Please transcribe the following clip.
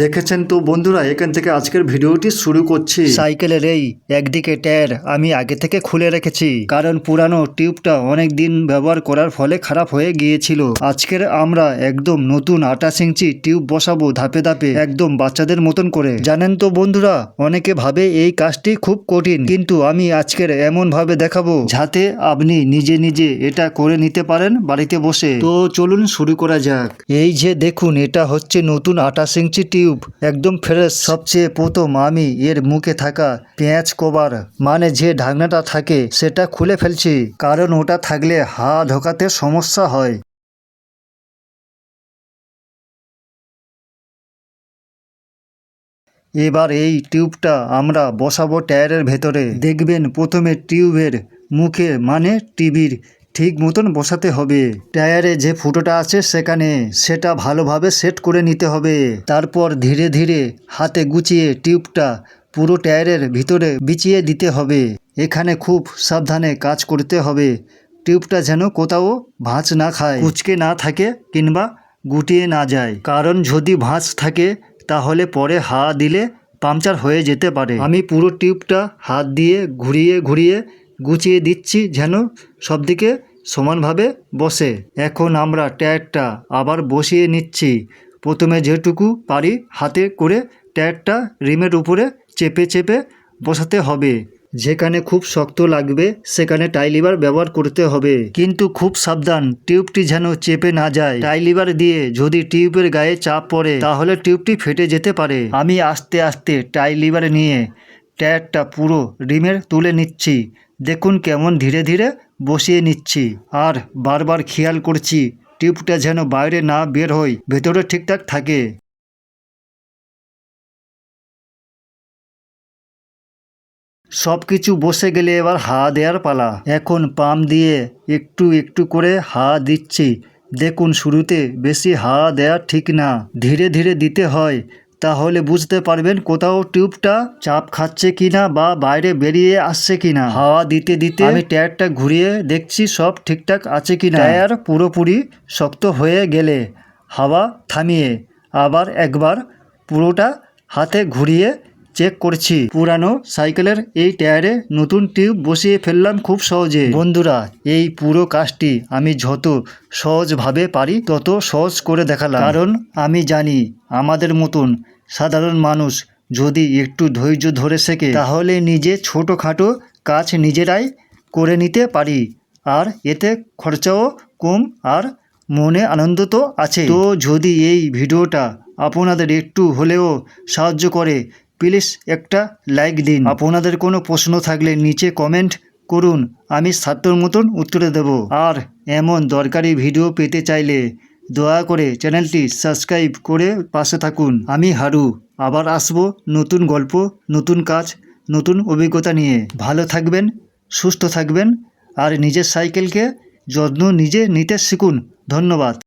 দেখেছেন তো বন্ধুরা, এখান থেকে আজকের ভিডিওটি শুরু করছি। সাইকেলের এই একদিকে টায়ার আমি আগে থেকে খুলে রেখেছি, কারণ পুরানো টিউবটা অনেক দিন ব্যবহার করার ফলে খারাপ হয়ে গিয়েছিল। আজকের আমরা একদম নতুন আঠাশ ইঞ্চি টিউব বসাবো ধাপে ধাপে, একদম বাচ্চাদের মতন করে। জানেন তো বন্ধুরা, অনেকে ভাবে এই কাজটি খুব কঠিন, কিন্তু আমি আজকের এমন ভাবে দেখাবো, যাতে আপনি নিজে নিজে এটা করে নিতে পারেন বাড়িতে বসে। তো চলুন শুরু করা যাক। এই যে দেখুন, এটা হচ্ছে নতুন আঠাশ ইঞ্চি টিউব। একদম ফ্রেশ। সবচেয়ে প্রথম আমি এর মুখে থাকা পেঁয়াজ কভার মানে যে ঢাকনাটা থাকে সেটা খুলে ফেলছি, কারণ ওটা থাকলে হা ঢোকাতে সমস্যা হয়। এবার এই টিউবটা আমরা বসাবো টায়ারের ভেতরে। দেখবেন প্রথমে টিউবের মুখে মানে টিভির ঠিক মতন বসাতে হবে। টায়ারে যে ফুটোটা আছে সেখানে সেটা ভালোভাবে সেট করে নিতে হবে। তারপর ধীরে ধীরে হাতে গুছিয়ে টিউবটা পুরো টায়ারের ভিতরে বিছিয়ে দিতে হবে। এখানে খুব সাবধানে কাজ করতে হবে। টিউবটা যেন কোথাও ভাঁজ না খায়, কুচকে না থাকে কিংবা গুটিয়ে না যায়। কারণ যদি ভাঁজ থাকে তাহলে পরে হা দিলে পাংচার হয়ে যেতে পারে। আমি পুরো টিউবটা হাত দিয়ে ঘুরিয়ে ঘুরিয়ে গুছিয়ে দিচ্ছি যেন সব দিকে সমানভাবে বসে। এখন আমরা টায়ারটা আবার বসিয়ে নিচ্ছি। প্রথমে যেটুকু পারি হাতে করে টায়ারটা রিমের উপরে চেপে চেপে বসাতে হবে। যেখানে খুব শক্ত লাগবে, সেখানে টাইলিভার ব্যবহার করতে হবে। কিন্তু খুব সাবধান, টিউবটি যেন চেপে না যায়। টাইলিভার দিয়ে যদি টিউবের গায়ে চাপ পড়ে, তাহলে টিউবটি ফেটে যেতে পারে। আমি আস্তে আস্তে টাইলিভার নিয়ে টায়ারটা পুরো রিমের তুলে নিচ্ছি। দেখুন কেমন ধীরে ধীরে বসিয়ে নিচ্ছি। আর বারবার খেয়াল করছি, টিউবটা যেন বাইরে না বের হয়, ভেতরে ঠিকঠাক থাকে। সব কিছু বসে গেলে এবার হা দেওয়ার পালা। এখন পাম দিয়ে একটু একটু করে হা দিচ্ছি। দেখুন শুরুতে বেশি হা দেওয়া ঠিক না। ধীরে ধীরে দিতে হয়। তাহলে বুঝতে পারবেন কোথাও টিউবটা চাপ খাচ্ছে কিনা বা বাইরে বেরিয়ে আসছে কিনা। হাওয়া দিতে দিতে আমি টায়ারটা ঘুরিয়ে দেখছি সব ঠিকঠাক আছে কিনা। টায়ার পুরোপুরি শক্ত হয়ে গেলে হাওয়া থামিয়ে আবার একবার পুরোটা হাতে ঘুরিয়ে চেক করছি। পুরানো সাইকেলের এই টায়ারে নতুন টিউব বসিয়ে ফেললাম খুব সহজে। বন্ধুরা, এই পুরো কাজটি আমি যত সহজভাবে পারি তত সহজ করে দেখালাম। কারণ আমি জানি, আমাদের মতন সাধারণ মানুষ যদি একটু ধৈর্য ধরে শেখে, তাহলে নিজে ছোটোখাটো কাজ নিজেরাই করে নিতে পারি। আর এতে খরচাও কম আর মনে আনন্দ তো আছে তো যদি এই ভিডিওটা আপনাদের একটু হলেও সাহায্য করে প্লিজ একটা লাইক দিন। আপনাদের কোনো প্রশ্ন থাকলে নিচে কমেন্ট করুন। আমি সাতটার মতন উত্তরে দেব। আর এমন দরকারি ভিডিও পেতে চাইলে দয়া করে চ্যানেলটি সাবস্ক্রাইব করে পাশে থাকুন। আমি হারু। আবার আসব নতুন গল্প, নতুন কাজ, নতুন অভিজ্ঞতা নিয়ে। ভালো থাকবেন, সুস্থ থাকবেন, আর নিজের সাইকেলকে যত্ন নিজে নিতে শিখুন। ধন্যবাদ।